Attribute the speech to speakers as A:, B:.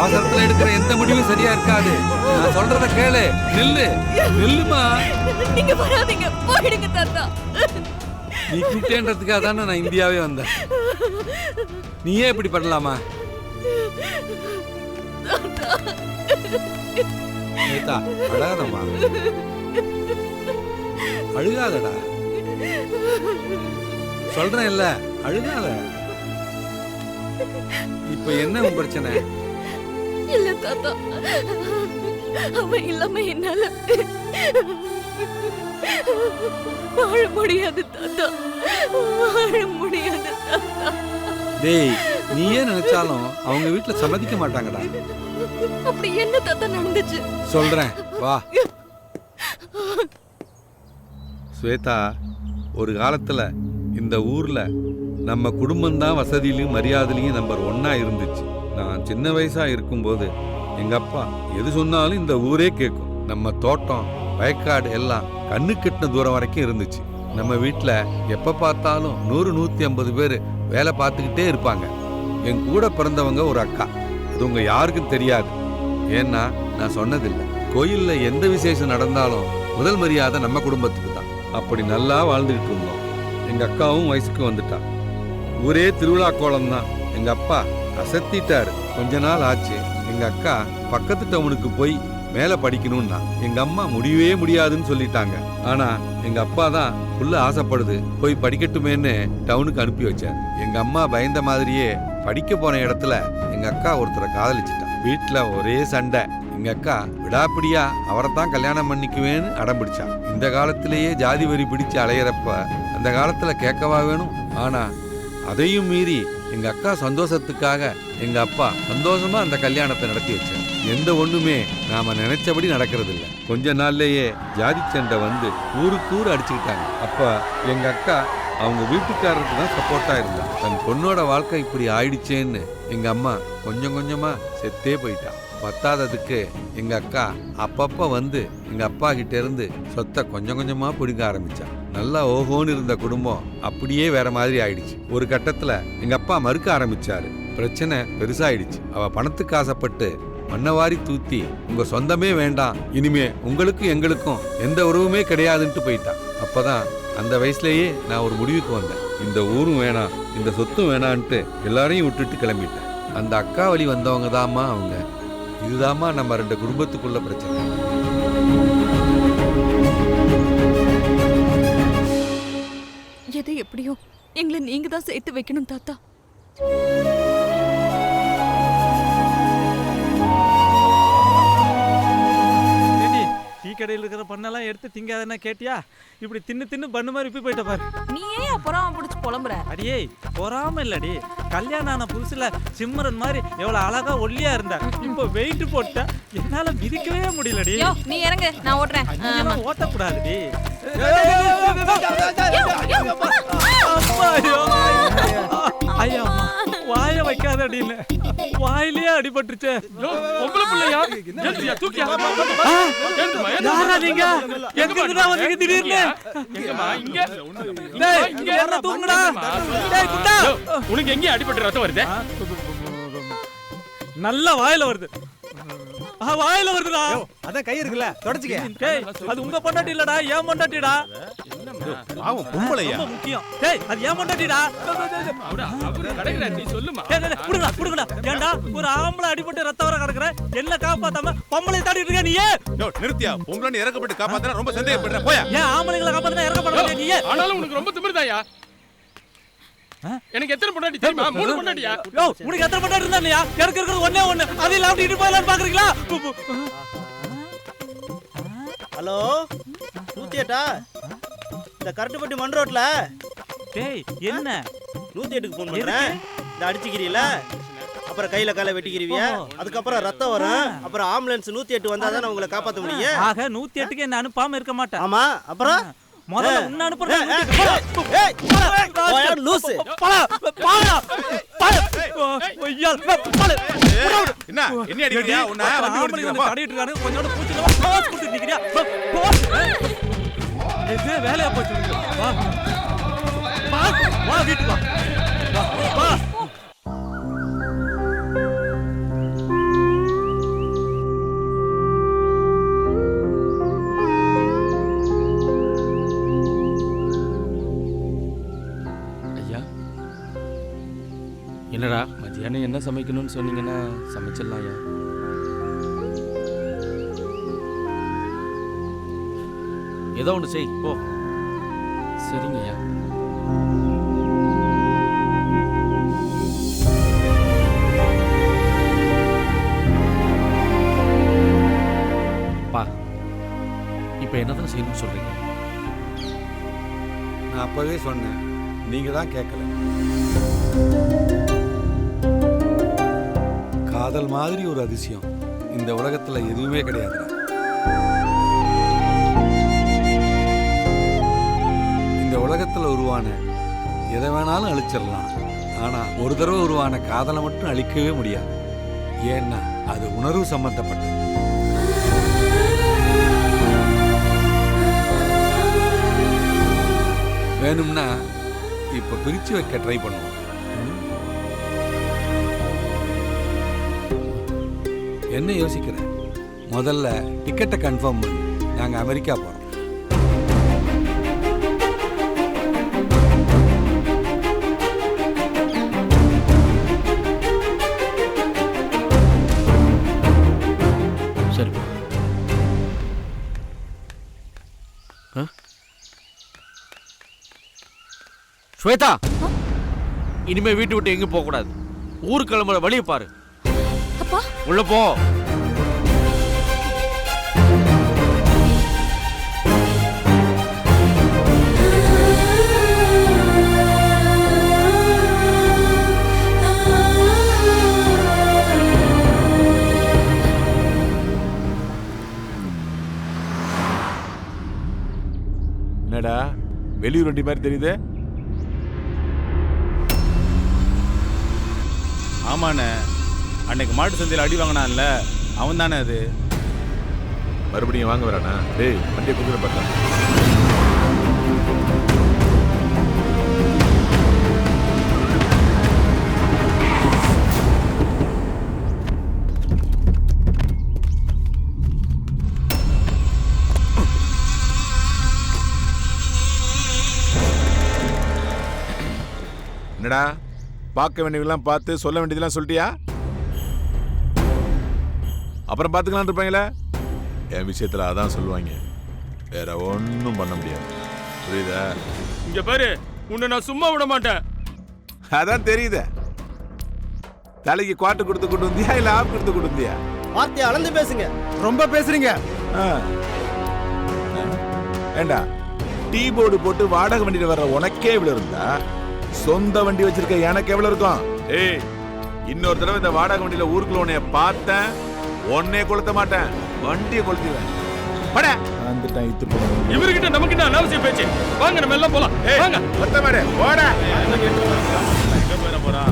A: அவசரத்துல எடுக்கிற எந்த முடிவும் சரியா இருக்காது. நான் சொல்றத கேளு. நில்லு. நில்லுமா?
B: நீங்க வராதீங்க. போயிடுங்க தாத்தா.
A: நீ கூப்பிட்டேன்றதுக்காக தானே நான் இந்தியாவே வந்தேன். நீயே இப்படி பண்ணலாமா? நேதா அழாதம்மா. அழுகாதடா. சொல்றேன் இல்ல அழுகாத. இப்ப என்ன பிரச்சனை?
B: இல்ல தாத்தா. அவன் இல்லாம என்னால வாழ முடியாது தாத்தா. வாழ முடியாது தாத்தா.
A: டேய் நீயே நினைச்சாலும் அவங்க வீட்டுல சம்மதிக்க மாட்டாங்கடா.
B: அப்படி என்ன தாத்தா நடந்துச்சு?
A: சொல்றேன் வா. ஸ்வேதா ஒரு காலத்துல இந்த ஊர்ல நம்ம குடும்பம்தான் வசதியிலையும் மரியாதையிலையும் நம்பர் ஒன்னா இருந்துச்சு. நான் சின்ன வயசா இருக்கும்போது எங்க அப்பா எது சொன்னாலும் இந்த ஊரே கேட்கும் நம்ம தோட்டம் வயக்காடு எல்லாம் கண்ணு கெட்டின தூரம் வரைக்கும் இருந்துச்சு. நம்ம வீட்டில் எப்போ பார்த்தாலும் நூறு நூற்றி ஐம்பது பேர் வேலை பார்த்துக்கிட்டே இருப்பாங்க. என் கூட பிறந்தவங்க ஒரு அக்கா. அது உங்க யாருக்கும் தெரியாது. ஏன்னா நான் சொன்னதில்லை. கோயில்ல எந்த விசேஷம் நடந்தாலும் முதல் மரியாதை நம்ம குடும்பத்துக்கு தான். அப்படி நல்லா வாழ்ந்துகிட்டு இருந்தோம். எங்க அக்காவும் வயசுக்கு வந்துட்டா. ஊரே திருவிழா கோலம் தான் எங்க அப்பா அசத்திட்டாரு கொஞ்ச நாள் ஆச்சு. எங்க அக்கா பக்கத்து டவுனுக்கு போய் மேல படிக்கணும்னா எங்க அம்மா முடியவே முடியாதுன்னு சொல்லிட்டாங்க. ஆனா எங்க அப்பா தான் புள்ள ஆசைப்படுது. போய் படிக்கட்டுமேன்னு டவுனுக்கு அனுப்பி வச்சார். எங்க அம்மா பயந்த மாதிரியே படிக்க போன இடத்துல எங்க அக்கா ஒருத்தரை காதலிச்சிட்டான். வீட்டுல ஒரே சண்டை. எங்க அக்கா விடாப்பிடியா அவரை தான் கல்யாணம் பண்ணிக்குவேன்னு அடம் பிடிச்சான் இந்த காலத்திலேயே ஜாதி வரி பிடிச்சு அலையிறப்ப அந்த காலத்துல கேட்கவா வேணும்? ஆனா அதையும் மீறி எங்க அக்கா சந்தோஷத்துக்காக எங்க அப்பா சந்தோஷமா அந்த கல்யாணத்தை நடத்தி வச்சார். எந்த ஒண்ணுமே நாம நினைச்சபடி நடக்கிறது இல்ல கொஞ்ச நாள்லயே ஜாதி சண்டை வந்து ஊருக்கு ஊர் அடிச்சுக்கிட்டாங்க. அப்ப எங்க அக்கா அவங்க வீட்டுக்காரருக்கு தான் சப்போர்ட்டா இருந்தா. தன் பொண்ணோட வாழ்க்கை இப்படி ஆயிடுச்சேன்னு எங்க அம்மா கொஞ்சம் கொஞ்சமா செத்தே போயிட்டான் பத்தாததுக்கு எங்க அக்கா அப்பப்ப வந்து எங்க அப்பா கிட்ட இருந்து சொத்தை கொஞ்சம் கொஞ்சமா பிடிக்க ஆரம்பித்தான் நல்லா ஓஹோன்னு இருந்த குடும்பம் அப்படியே வேற மாதிரி ஆயிடுச்சு. ஒரு கட்டத்துல எங்க அப்பா மறுக்க ஆரம்பிச்சாரு. பிரச்சனை பெருசாயிடுச்சு. அவ பணத்துக்கு ஆசைப்பட்டு மண்ணவாரி தூத்தி உங்க சொந்தமே வேண்டாம். இனிமே உங்களுக்கும் எங்களுக்கும் எந்த உறவுமே கிடையாதுன்ட்டு போயிட்டான் அப்பதான் அந்த வயசுலயே நான் ஒரு முடிவுக்கு வந்தேன். இந்த ஊரும் வேணாம். இந்த சொத்தும் வேணான்ட்டு எல்லாரையும் விட்டுட்டு கிளம்பிட்டேன். அந்த அக்கா வழி வந்தவங்க தாம்மா அவங்க. இதுதாம்மா நம்ம ரெண்டு குடும்பத்துக்குள்ள பிரச்சனை.
B: எது எப்படியோ எங்களை நீங்க தான் சேர்த்து வைக்கணும் தாத்தா.
C: டீ கடையில் இருக்கிற பண்ணெல்லாம் எடுத்து திங்காதன்னா கேட்டியா? இப்படி தின்னு தின்னு பண்ணு மாதிரி உப்பி போயிட்ட பாரு.
D: நீ ஏன் அப்புறம் பிடிச்சி புலம்புற?
C: அடியே பொறாம இல்லடி. கல்யாணம் ஆன புதுசுல சிம்மரன் மாதிரி எவ்வளவு அழகா ஒல்லியா இருந்தா. இப்போ வெயிட் போட்டா என்னால மிதிக்கவே முடியலடி.
D: யோ நீ இறங்கு நான் ஓட்டுறேன்.
C: ஓட்டக்கூடாதுடி. ஐயோ. வாய வைக்காத அடின்னு வாயிலேயே அடிபட்டுருச்சே.
E: பொம்பளை பிள்ளையா?
C: ஆ,
E: ஏந்திரமா
C: யாரா நீங்க? எங்க இருந்தா வந்தீங்க திடீர்னு?
E: இங்க?
C: யாரா தூங்குடா. டேய்
E: உனக்கு எங்க அடிபட்டு ரத்தம் வருது?
C: நல்லா வாயில வருது. வாயில வருதுடா.
F: அதான் கை இருக்குல்ல தொடச்சிக்க.
C: டேய் அது உங்க பொண்டாட்டி இல்லடா ஏன் பொண்டாட்டிடா.
F: பாவம் பொம்பளையா?
C: முக்கியம். டேய் அது ஏன் பொண்டாட்டிடா. புடுங்கடா புடுங்கடா ஏன்டா ஒரு ஆம்பளை அடிபட்டு ரத்தம் வர கிடக்குற? என்ன காப்பாத்தாம பொம்பளை தாடிட்டு இருக்க நீ
F: நிறுத்தியா? பொம்பளை இறக்கப்பட்டு காப்பாத்தினா ரொம்ப சந்தேகப்படுற போயா.
C: ஏன் ஆம்பளைங்களை காப்பாத்தினா இறக்கப்பட நீ
E: ஆனாலும் உனக்கு ரொம்ப திமிருதாயா? எனக்கு எத்தனை பொண்டாட்டி தெரியுமா? மூணு பொண்டாட்டியா?
C: யோ உனக்கு எத்தனை பொண்டாட்டி இருந்தா இல்லையா எனக்கு இருக்கிறது ஒண்ணே ஒண்ணு. அது இல்லாம இட்டு போயிடலாம்னு பாக்குறீங்களா?
G: ஹலோ? நூத்தி எட்டா? இந்த கரட்டுப்பட்டி மண் ரோட்ல.
C: டேய் என்ன?
G: நூத்தி எட்டுக்கு ஃபோன் பண்றேன். இந்த அடிச்சுக்கிறீல அப்புறம் கையில காலை வெட்டிக்கிறீங்க. அதுக்கப்புறம் ரத்தம் வரும். அப்புறம் ஆம்புலன்ஸ் நூத்தி எட்டு வந்தா தான் உங்களை காப்பாத்த முடியும்.
C: ஆக நூத்தி எட்டுக்கு என்ன அனுப்பாம இருக்க மாட்டேன்.
G: ஆமா. அப்புறம்?
C: முதல்ல. உன்னை அனுப்புறேன்
G: லூசு
F: என்ன என்ன அடிக்கிறியா உன்னை வண்டி ஓடிச்சிருக்கா
C: கடிட்டு இருக்காரு கொஞ்சோட பூச்சில பாஸ் கொடுத்து நிக்கிறியா. இது வேலையா போச்சு. வா வா வீட்டுக்கு வா வா, வா என்ன சமைக்கணும்னு சொன்னீங்கன்னா சமைச்சிடலாம் ஐயா.
H: ஏதோ ஒன்று செய் போ.
C: சரிங்க ஐயா.
H: பா இப்போ என்னதான் செய்யணும்னு சொல்றீங்க?
A: நான் அப்பவே சொன்னேன். நீங்க தான் கேட்கல. காதல் மாதிரி ஒரு அதிசயம். இந்த உலகத்தில் எதுவுமே கிடையாதுடா இந்த உலகத்தில் உருவான எதை வேணாலும் அழிச்சிடலாம். ஆனால் ஒரு தடவை உருவான காதலை மட்டும் அழிக்கவே முடியாது. ஏன்னா அது உணர்வு சம்பந்தப்பட்டது. வேணும்னா இப்போ பிரித்து வைக்க ட்ரை பண்ணுவோம். என்ன யோசிக்கிற முதல்ல டிக்கெட்டை கன்ஃபார்ம் பண்ணு. நாங்க அமெரிக்கா போறோம்.
H: சரி. ஆ? ஸ்வேதா! இனிமே வீட்டு விட்டு எங்கேயும் போக கூடாது ஊர் கிளம்புற வழியை பாரு.
B: அப்பா
H: உள்ள போ.
F: என்னடா வெளியூர் வண்டி மாதிரி தெரியுது. ஆமாண்ணே. அன்னைக்கு மாட்டு சந்தையில் அடி வாங்கினான்ல அவன் தானே அது? மறுபடியும் வாங்க வரானா? டேய் வண்டியை கொடுக்குற பார்த்தா என்னடா? பார்க்க வேண்டியதெல்லாம் பார்த்து சொல்ல வேண்டியதெல்லாம் சொல்லிட்டியா? அப்புறம் பார்த்துக்கலாம் இருப்பாங்களே? என் விஷயத்துல அதான் சொல்லுவாங்க. வேற ஒன்றும் பண்ண முடியாது. புரியுதா?
E: இங்க பாரு உன்னை நான் சும்மா விட மாட்டேன்.
F: அதான் தெரியுதே. தலைக்கு குவாட்டு கொடுத்து கொண்டு வந்தியா இல்ல ஆப் கொடுத்து கொண்டு வந்தியா?
G: வார்த்தையை அளந்து பேசுங்க.
F: ரொம்ப பேசுறீங்க. ஏண்டா டீ போர்டு போட்டு வாடகை வண்டியில வர்ற உனக்கே இவ்வளவு இருந்தா? சொந்த வண்டி வச்சிருக்க எனக்கு எவ்வளவு இருக்கும்? ஏய் இன்னொரு தடவை இந்த வாடகை வண்டியில ஊருக்குள்ள உன்னைய பார்த்தேன். உன்னைய கொளுத்த மாட்டேன். வண்டியை கொளுத்திடுவேன். பட! வந்துட்டான் இத்து போன
E: இவர்கிட்ட நமக்கு என்ன அனாவசிய பேச்சு? வாங்க நம்ம எல்லாம் போலாம். வாங்க.
F: ஒத்த மாடு போட.